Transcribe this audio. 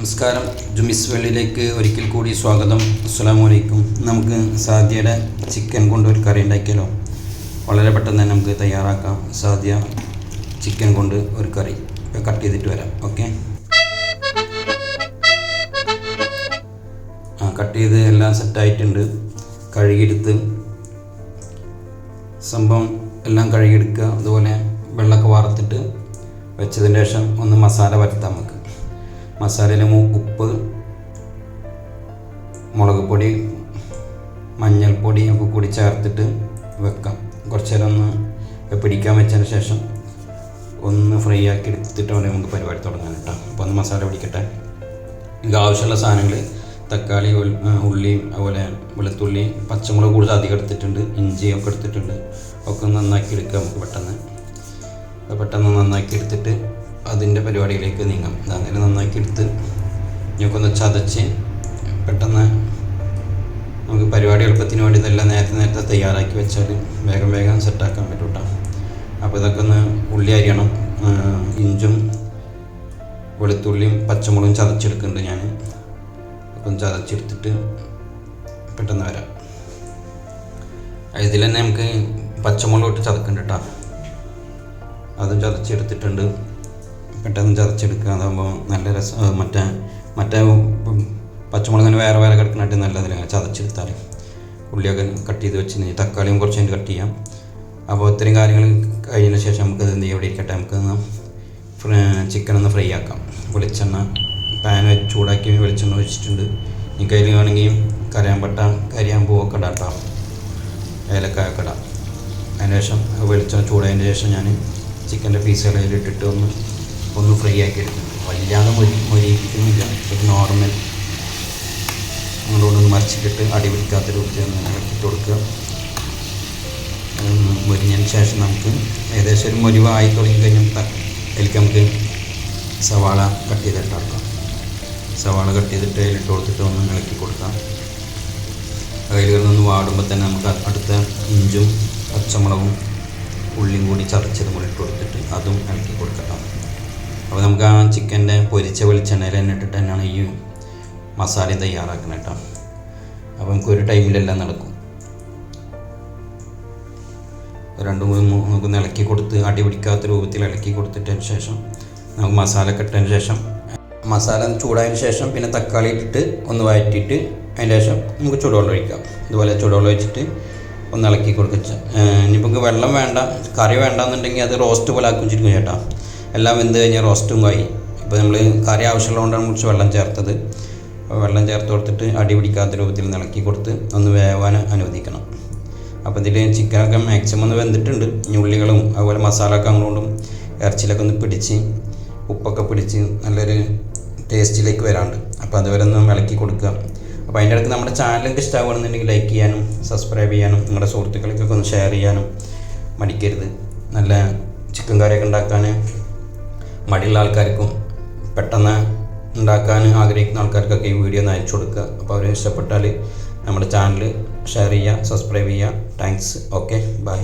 നമസ്കാരം. ജുമിസ് വെള്ളിയിലേക്ക് ഒരിക്കൽ കൂടി സ്വാഗതം. അസ്സാം വലൈക്കും നമുക്ക് സാദ്യയുടെ ചിക്കൻ കൊണ്ട് ഒരു കറി ഉണ്ടാക്കിയാലോ? വളരെ പെട്ടെന്ന് തന്നെ നമുക്ക് തയ്യാറാക്കാം. സാദ്യ ചിക്കൻ കൊണ്ട് ഒരു കറി. ഇപ്പോൾ കട്ട് ചെയ്തിട്ട് വരാം. ഓക്കെ? ആ കട്ട് ചെയ്ത് എല്ലാം സെറ്റായിട്ടുണ്ട്. കഴുകിയെടുത്ത് സംഭവം എല്ലാം കഴുകിയെടുക്കുക. അതുപോലെ വെള്ളമൊക്കെ വാർത്തിട്ട് വെച്ചതിന് ശേഷം ഒന്ന് മസാല പരത്താം നമുക്ക്. മസാലയിൽ ഉപ്പ് മുളക് പൊടി മഞ്ഞൾപ്പൊടി ഒക്കെ കൂടി ചേർത്തിട്ട് വെക്കാം. കുറച്ച് നേരം ഒന്ന് പിടിക്കാൻ വെച്ചതിന് ശേഷം ഒന്ന് ഫ്രൈ ആക്കി എടുത്തിട്ട് വേണം നമുക്ക് പരിപാടി തുടങ്ങാൻ കേട്ടോ. അപ്പോൾ ഒന്ന് മസാല പിടിക്കട്ടെ. ഇത് ആവശ്യമുള്ള സാധനങ്ങൾ തക്കാളി ഉള്ളിയും അതുപോലെ വെളുത്തുള്ളി പച്ചമുളക് കൂടുതൽ അധികം എടുത്തിട്ടുണ്ട്. ഇഞ്ചി ഒക്കെ എടുത്തിട്ടുണ്ട്. ഒക്കെ നന്നാക്കി എടുക്കുക നമുക്ക് പെട്ടെന്ന്. പെട്ടെന്ന് നന്നാക്കി എടുത്തിട്ട് അതിന്റെ പരിപാടിയിലേക്ക് നീങ്ങാം. അങ്ങനെ നന്നാക്കി എടുത്ത് ഞങ്ങൾക്കൊന്ന് ചതച്ച് പെട്ടെന്ന് നമുക്ക് പരിപാടി എളുപ്പത്തിന് വേണ്ടി ഇതെല്ലാം നേരത്തെ നേരത്തെ തയ്യാറാക്കി വെച്ചാൽ വേഗം വേഗം സെറ്റാക്കാൻ പറ്റും കേട്ടോ അപ്പോൾ ഇതൊക്കെ ഒന്ന് ഉള്ളി അരിയണം. ഇഞ്ചും വെളുത്തുള്ളിയും പച്ചമുളകും ചതച്ചെടുക്കുന്നുണ്ട് ഞാൻ അപ്പം ചതച്ചെടുത്തിട്ട് പെട്ടെന്ന് വരാം. ഇതിൽ തന്നെ നമുക്ക് പച്ചമുളക് ഇട്ട് ചതക്കുന്നുണ്ട് കേട്ടോ അതും ചതച്ചെടുത്തിട്ടുണ്ട്. പെട്ടെന്ന് ചതച്ചെടുക്കുക. അതാകുമ്പോൾ നല്ല രസം മറ്റേ മറ്റേ പച്ചമുളക് പച്ചമുളകിന് വേറെ വേറെ കിടക്കണായിട്ട് നല്ലതിൽ ചതച്ചെടുത്താൽ ഉള്ളിയൊക്കെ കട്ട് ചെയ്ത് വെച്ച് തക്കാളിയും കുറച്ച് കഴിഞ്ഞ് കട്ട് ചെയ്യാം. അപ്പോൾ ഇത്രയും കാര്യങ്ങൾ കഴിഞ്ഞതിന് ശേഷം നമുക്ക് എന്ത് ചെയ്യാം? ഇവിടെ ഇരിക്കട്ടെ. നമുക്ക് ചിക്കൻ ഒന്ന് ഫ്രൈ ആക്കാം. വെളിച്ചെണ്ണ പാൻ വെച്ച് ചൂടാക്കി വെളിച്ചെണ്ണ ഒഴിച്ചിട്ടുണ്ട്. ഈ കയ്യിൽ വേണമെങ്കിൽ കരയാമ്പട്ട കരിയാമ്പൂവൊക്കെ ഇടാം കേട്ടോ ഏലക്കായൊക്കെ ഇടാം. അതിന് ശേഷം വെളിച്ചെണ്ണ ചൂടായതിന് ശേഷം ഞാൻ ചിക്കന്റെ പീസുകൾ അതിലിട്ടിട്ട് ഒന്ന് ഒന്ന് ഫ്രീ ആക്കി എടുക്കുന്നത് വല്ലാതെ മൊരി മൊരിയിപ്പിക്കുന്നില്ല ഒരു നോർമൽ അങ്ങോട്ടൊന്ന് മറിച്ചിട്ടിട്ട് അടി പിടിക്കാത്ത രൂപത്തിൽ ഒന്ന് ഇളക്കിയിട്ട് കൊടുക്കുക. മൊരിഞ്ഞതിന് ശേഷം നമുക്ക് ഏകദേശം ഒരു മൊരിവായി തുടങ്ങി കഴിഞ്ഞാൽ അതിലേക്ക് നമുക്ക് സവാള കട്ട് ചെയ്തിട്ട് ഇറക്കാം സവാള കട്ട് ചെയ്തിട്ട് അതിലിട്ട് കൊടുത്തിട്ട് ഒന്ന് ഇളക്കി കൊടുക്കാം. അതിൽ കിടന്നൊന്ന് വാടുമ്പോൾ തന്നെ നമുക്ക് അടുത്ത ഇഞ്ചും പച്ചമുളകും ഉള്ളിയും കൂടി ചതച്ചതും കൂടി ഇട്ട് കൊടുത്തിട്ട് അതും ഇളക്കി കൊടുക്കണം അപ്പോൾ നമുക്ക് ആ ചിക്കന്റെ പൊരിച്ച വെളിച്ചെണ്ണയിൽ തന്നെ ഇട്ടിട്ട് തന്നെയാണ് ഈ മസാല തയ്യാറാക്കുന്നത് കേട്ടോ. അപ്പോൾ നമുക്ക് ഒരു ടൈമിലെല്ലാം നടക്കും. രണ്ട് മൂന്ന് നമുക്ക് ഇളക്കി കൊടുത്ത് അടി പിടിക്കാത്ത രൂപത്തിൽ ഇളക്കി കൊടുത്തിട്ടതിന് ശേഷം നമുക്ക് മസാല കെട്ടതിന് ശേഷം മസാല ചൂടായതിന് ശേഷം പിന്നെ തക്കാളി ഇട്ടിട്ട് ഒന്ന് വഴറ്റിയിട്ട് അതിന് ശേഷം നമുക്ക് ചൂടുവെള്ളം ഒഴിക്കാം. ഇതുപോലെ ചൂടുവെള്ളം ഒഴിച്ചിട്ട് ഒന്ന് ഇളക്കി കൊടുക്കുക ഇനിയിപ്പോൾ വെള്ളം വേണ്ട കറി വേണ്ടെന്നുണ്ടെങ്കിൽ അത് റോസ്റ്റ് പോലെ ആക്കി വെച്ചിരിക്കും ചേട്ടാ. എല്ലാം വെന്ത് കഴിഞ്ഞാൽ റോസ്റ്റും കായി ഇപ്പോൾ നമ്മൾ കറി ആവശ്യമുള്ളതുകൊണ്ടാണ് കുറച്ച് വെള്ളം ചേർത്തത്. വെള്ളം ചേർത്ത് കൊടുത്തിട്ട് അടി പിടിക്കാത്ത രൂപത്തിൽ ഇളക്കി കൊടുത്ത് ഒന്ന് വേവാൻ അനുവദിക്കണം. അപ്പോൾ ഇതിൽ ചിക്കനൊക്കെ മാക്സിമം ഒന്ന് വെന്തിട്ടുണ്ട്. ഉള്ളികളും അതുപോലെ മസാല ഒക്കെ അങ്ങോട്ടും ഇറച്ചിയിലൊക്കെ ഒന്ന് പിടിച്ച് ഉപ്പൊക്കെ പിടിച്ച് നല്ലൊരു ടേസ്റ്റിലേക്ക് വരാണ്ട്. അപ്പോൾ അതുവരെ ഒന്ന് ഇളക്കി കൊടുക്കുക. അപ്പോൾ അതിന്റെ ഇടയ്ക്ക് നമ്മുടെ ചാനലൊക്കെ ഇഷ്ടമാവുകയാണെന്നുണ്ടെങ്കിൽ ലൈക്ക് ചെയ്യാനും സബ്സ്ക്രൈബ് ചെയ്യാനും നിങ്ങളുടെ സുഹൃത്തുക്കൾക്കൊക്കെ ഒന്ന് ഷെയർ ചെയ്യാനും മടിക്കരുത്. നല്ല ചിക്കൻ കറിയൊക്കെ ഉണ്ടാക്കാൻ മടിയുള്ള ആൾക്കാർക്കും പെട്ടെന്ന് ഉണ്ടാക്കാൻ ആഗ്രഹിക്കുന്ന ആൾക്കാർക്കൊക്കെ ഈ വീഡിയോ ഒന്ന് അയച്ചു കൊടുക്കുക. അപ്പോൾ അവർ ഇഷ്ടപ്പെട്ടാൽ നമ്മുടെ ചാനൽ ഷെയർ ചെയ്യുക സബ്സ്ക്രൈബ് ചെയ്യുക. Thanks okay bye